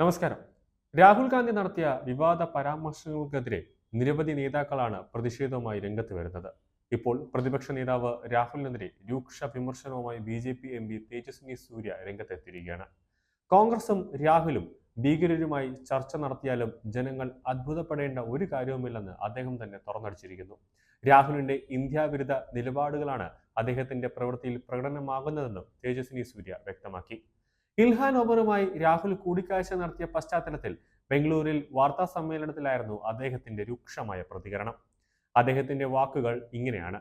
നമസ്കാരം. രാഹുൽ ഗാന്ധി നടത്തിയ വിവാദ പരാമർശങ്ങൾക്കെതിരെ നിരവധി നേതാക്കളാണ് പ്രതിഷേധവുമായി രംഗത്ത് വരുന്നത്. ഇപ്പോൾ പ്രതിപക്ഷ നേതാവ് രാഹുലിനെതിരെ രൂക്ഷ വിമർശനവുമായി B J P M P Tejaswini Surya രംഗത്തെത്തിയിരിക്കുകയാണ്. കോൺഗ്രസും രാഹുലും ഭീകരരുമായി ചർച്ച നടത്തിയാലും ജനങ്ങൾ അത്ഭുതപ്പെടേണ്ട ഒരു കാര്യവുമില്ലെന്ന് അദ്ദേഹം തന്നെ തുറന്നടിച്ചിരിക്കുന്നു. രാഹുലിന്റെ ഇന്ത്യ വിരുദ്ധ നിലപാടുകളാണ് അദ്ദേഹത്തിന്റെ പ്രവൃത്തിയിൽ പ്രകടനമാകുന്നതെന്നും തേജസ്വിനി സൂര്യ വ്യക്തമാക്കി. ഇൽഹാൻ ഒമറുമായി രാഹുൽ കൂടിക്കാഴ്ച നടത്തിയ പശ്ചാത്തലത്തിൽ ബംഗളൂരിൽ വാർത്താ സമ്മേളനത്തിലായിരുന്നു അദ്ദേഹത്തിന്റെ രൂക്ഷമായ പ്രതികരണം. അദ്ദേഹത്തിന്റെ വാക്കുകൾ ഇങ്ങനെയാണ്.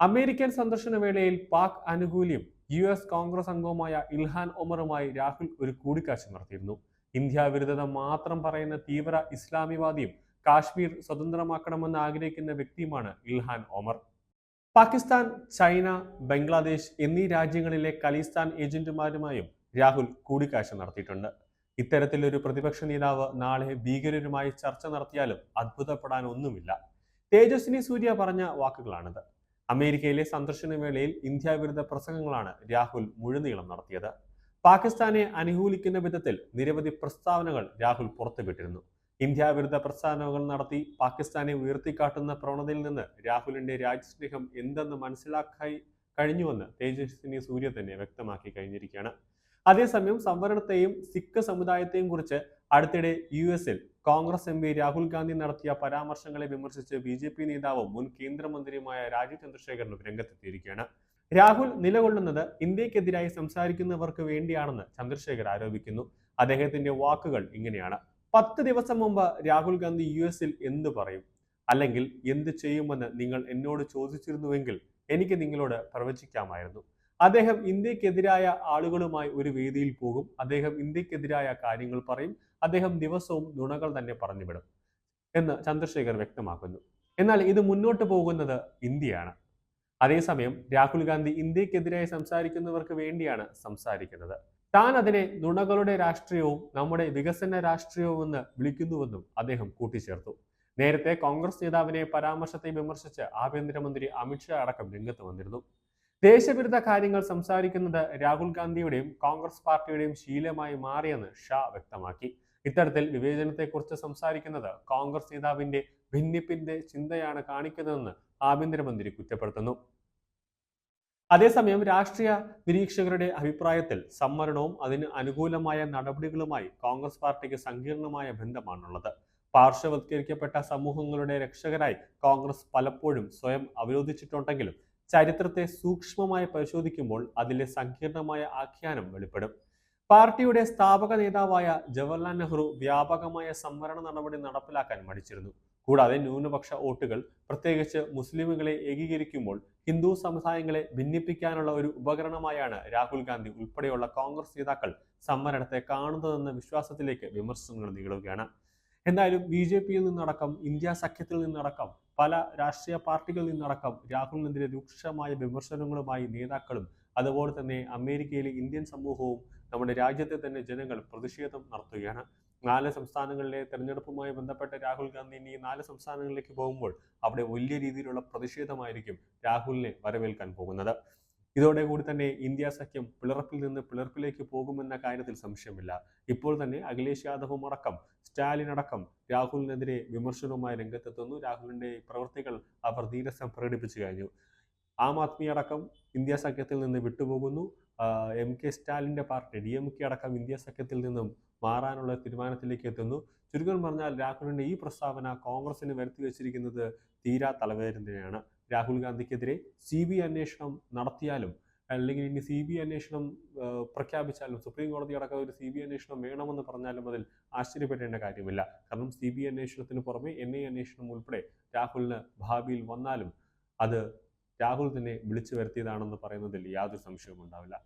അമേരിക്കൻ സന്ദർശന വേളയിൽ പാക് അനുകൂല്യം യു എസ് കോൺഗ്രസ് അംഗവുമായ ഇൽഹാൻ ഒമറുമായി രാഹുൽ ഒരു കൂടിക്കാഴ്ച നടത്തിയിരുന്നു. ഇന്ത്യ വിരുദ്ധത മാത്രം പറയുന്ന തീവ്ര ഇസ്ലാമിവാദിയും കാശ്മീർ സ്വതന്ത്രമാക്കണമെന്ന് ആഗ്രഹിക്കുന്ന വ്യക്തിയുമാണ് Ilhan Omar. Pakistan China Bangladesh എന്നീ രാജ്യങ്ങളിലെ ഖലിസ്ഥാൻ ഏജന്റുമാരുമായും രാഹുൽ കൂടിക്കാഴ്ച നടത്തിയിട്ടുണ്ട്. ഇത്തരത്തിലൊരു പ്രതിപക്ഷ നേതാവ് നാളെ ഭീകരരുമായി ചർച്ച നടത്തിയാലും അത്ഭുതപ്പെടാൻ ഒന്നുമില്ല തേജസ്വിനി സൂര്യ പറഞ്ഞ വാക്കുകളാണിത്. അമേരിക്കയിലെ സന്ദർശന വേളയിൽ ഇന്ത്യ വിരുദ്ധ പ്രസംഗങ്ങളാണ് രാഹുൽ മുഴുനീളം നടത്തിയത്. പാകിസ്ഥാനെ അനുകൂലിക്കുന്ന വിധത്തിൽ നിരവധി പ്രസ്താവനകൾ രാഹുൽ പുറത്തുവിട്ടിരുന്നു. ഇന്ത്യ വിരുദ്ധ പ്രസ്താവനകൾ നടത്തി പാകിസ്ഥാനെ ഉയർത്തിക്കാട്ടുന്ന പ്രവണതയിൽ നിന്ന് രാഹുലിന്റെ രാജ്യസ്നേഹം എന്തെന്ന് മനസ്സിലാക്കായി കഴിഞ്ഞുവെന്ന് തേജസ്വിനി സൂര്യ തന്നെ വ്യക്തമാക്കി കഴിഞ്ഞിരിക്കുകയാണ്. അതേസമയം സംവരണത്തെയും സിഖ് സമുദായത്തെയും കുറിച്ച് അടുത്തിടെ യു എസിൽ Congress M P Rahul Gandhi നടത്തിയ പരാമർശങ്ങളെ വിമർശിച്ച് ബി ജെ പി നേതാവും മുൻ കേന്ദ്രമന്ത്രിയുമായ രാജീവ് ചന്ദ്രശേഖരനും രംഗത്തെത്തിയിരിക്കുകയാണ്. രാഹുൽ നിലകൊള്ളുന്നത് ഇന്ത്യക്കെതിരായി സംസാരിക്കുന്നവർക്ക് വേണ്ടിയാണെന്ന് ചന്ദ്രശേഖർ ആരോപിക്കുന്നു. അദ്ദേഹത്തിന്റെ വാക്കുകൾ ഇങ്ങനെയാണ്. പത്ത് ദിവസം മുമ്പ് രാഹുൽ ഗാന്ധി യു എസിൽ എന്ത് പറയും? അല്ലെങ്കിൽ എന്ത് ചെയ്യുമെന്ന് നിങ്ങൾ എന്നോട് ചോദിച്ചിരുന്നുവെങ്കിൽ എനിക്ക് നിങ്ങളോട് പ്രവചിക്കാമായിരുന്നു. അദ്ദേഹം ഇന്ത്യക്കെതിരായ ആളുകളുമായി ഒരു വേദിയിൽ പോകും. അദ്ദേഹം ഇന്ത്യക്കെതിരായ കാര്യങ്ങൾ പറയും. അദ്ദേഹം ദിവസവും നുണകൾ തന്നെ പറഞ്ഞുവിടും എന്ന് ചന്ദ്രശേഖർ വ്യക്തമാക്കുന്നു. എന്നാൽ ഇത് മുന്നോട്ട് പോകുന്നത് ഇന്ത്യയാണ്. അതേസമയം രാഹുൽ ഗാന്ധി ഇന്ത്യക്കെതിരായി സംസാരിക്കുന്നവർക്ക് വേണ്ടിയാണ് സംസാരിക്കുന്നത്. താൻ അതിനെ നുണകളുടെ രാഷ്ട്രീയവും നമ്മുടെ വികസന രാഷ്ട്രീയവും എന്ന് വിളിക്കുന്നുവെന്നും അദ്ദേഹം കൂട്ടിച്ചേർത്തു. നേരത്തെ കോൺഗ്രസ് നേതാവിനെ പരാമർശത്തെ വിമർശിച്ച് ആഭ്യന്തരമന്ത്രി അമിത്ഷാ അടക്കം രംഗത്ത് വന്നിരുന്നു. ദേശവിരുദ്ധ കാര്യങ്ങൾ സംസാരിക്കുന്നത് രാഹുൽ ഗാന്ധിയുടെയും കോൺഗ്രസ് പാർട്ടിയുടെയും ശീലമായി മാറിയെന്ന് ഷാ വ്യക്തമാക്കി. ഇത്തരത്തിൽ വിവേചനത്തെക്കുറിച്ച് സംസാരിക്കുന്നത് കോൺഗ്രസ് നേതാവിന്റെ ഭിന്നിപ്പിന്റെ ചിന്തയാണ് കാണിക്കുന്നതെന്ന് ആഭ്യന്തരമന്ത്രി കുറ്റപ്പെടുത്തുന്നു. അതേസമയം രാഷ്ട്രീയ നിരീക്ഷകരുടെ അഭിപ്രായത്തിൽ സംവരണവും അതിന് അനുകൂലമായ നടപടികളുമായി കോൺഗ്രസ് പാർട്ടിക്ക് സങ്കീർണമായ ബന്ധമാണുള്ളത്. പാർശ്വവത്കരിക്കപ്പെട്ട സമൂഹങ്ങളുടെ രക്ഷകരായി കോൺഗ്രസ് പലപ്പോഴും സ്വയം അവരോധിച്ചിട്ടുണ്ടെങ്കിലും ചരിത്രത്തെ സൂക്ഷ്മമായി പരിശോധിക്കുമ്പോൾ അതിലെ സങ്കീർണമായ ആഖ്യാനം വെളിപ്പെടും. പാർട്ടിയുടെ സ്ഥാപക നേതാവായ ജവഹർലാൽ നെഹ്റു വ്യാപകമായ സംവരണ നടപടി നടപ്പിലാക്കാൻ മടിച്ചിരുന്നു. കൂടാതെ ന്യൂനപക്ഷ വോട്ടുകൾ പ്രത്യേകിച്ച് മുസ്ലിമുകളെ ഏകീകരിക്കുമ്പോൾ ഹിന്ദു സമുദായങ്ങളെ ഭിന്നിപ്പിക്കാനുള്ള ഒരു ഉപകരണമായാണ് രാഹുൽ ഗാന്ധി ഉൾപ്പെടെയുള്ള കോൺഗ്രസ് നേതാക്കൾ സംവരണത്തെ കാണുന്നതെന്ന വിശ്വാസത്തിലേക്ക് വിമർശനങ്ങൾ നീളുകയാണ്. എന്തായാലും ബി ജെ പിയിൽ നിന്നടക്കം ഇന്ത്യ സഖ്യത്തിൽ നിന്നടക്കം പല രാഷ്ട്രീയ പാർട്ടികളിൽ നിന്നടക്കം രാഹുലിനെതിരെ രൂക്ഷമായ വിമർശനങ്ങളുമായി നേതാക്കളും അതുപോലെ തന്നെ അമേരിക്കയിലെ ഇന്ത്യൻ സമൂഹവും നമ്മുടെ രാജ്യത്തെ തന്നെ ജനങ്ങൾ പ്രതിഷേധം നടത്തുകയാണ്. നാല് സംസ്ഥാനങ്ങളിലെ തെരഞ്ഞെടുപ്പുമായി ബന്ധപ്പെട്ട രാഹുൽ ഗാന്ധി ഇനി നാല് സംസ്ഥാനങ്ങളിലേക്ക് പോകുമ്പോൾ അവിടെ വലിയ രീതിയിലുള്ള പ്രതിഷേധമായിരിക്കും രാഹുലിനെ വരവേൽക്കാൻ പോകുന്നത്. ഇതോടെ കൂടി തന്നെ ഇന്ത്യ സഖ്യം പിളർപ്പിൽ നിന്ന് പിളർപ്പിലേക്ക് പോകുമെന്ന കാര്യത്തിൽ സംശയമില്ല. ഇപ്പോൾ തന്നെ അഖിലേഷ് യാദവും അടക്കം സ്റ്റാലിൻ അടക്കം രാഹുലിനെതിരെ വിമർശനവുമായി രംഗത്തെത്തുന്നു. രാഹുലിന്റെ പ്രവൃത്തികൾ അവർ നീരസം പ്രകടിപ്പിച്ചു കഴിഞ്ഞു. ആം ആദ്മി അടക്കം ഇന്ത്യ സഖ്യത്തിൽ നിന്ന് വിട്ടുപോകുന്നു. എം കെ സ്റ്റാലിന്റെ പാർട്ടി ഡി എം കെ അടക്കം ഇന്ത്യ സഖ്യത്തിൽ നിന്നും മാറാനുള്ള തീരുമാനത്തിലേക്ക് എത്തുന്നു. ചുരുക്കം പറഞ്ഞാൽ രാഹുലിന്റെ ഈ പ്രസ്താവന കോൺഗ്രസിന് വരുത്തി വെച്ചിരിക്കുന്നത് തീരാ തലവേദനയാണ്. രാഹുൽ ഗാന്ധിക്കെതിരെ സി ബി അന്വേഷണം നടത്തിയാലും അല്ലെങ്കിൽ ഇനി സി ബി അന്വേഷണം പ്രഖ്യാപിച്ചാലും സുപ്രീം കോടതി അടക്കം ഒരു സി ബി അന്വേഷണം വേണമെന്ന് പറഞ്ഞാലും അതിൽ ആശ്ചര്യപ്പെടേണ്ട കാര്യമില്ല. കാരണം സി ബി അന്വേഷണത്തിന് പുറമെ എൻ ഐ അന്വേഷണം ഉൾപ്പെടെ രാഹുലിന് ഭാവിയിൽ വന്നാലും അത് രാഹുൽ തന്നെ വിളിച്ചു വരുത്തിയതാണെന്ന് പറയുന്നതിൽ യാതൊരു സംശയവും ഉണ്ടാവില്ല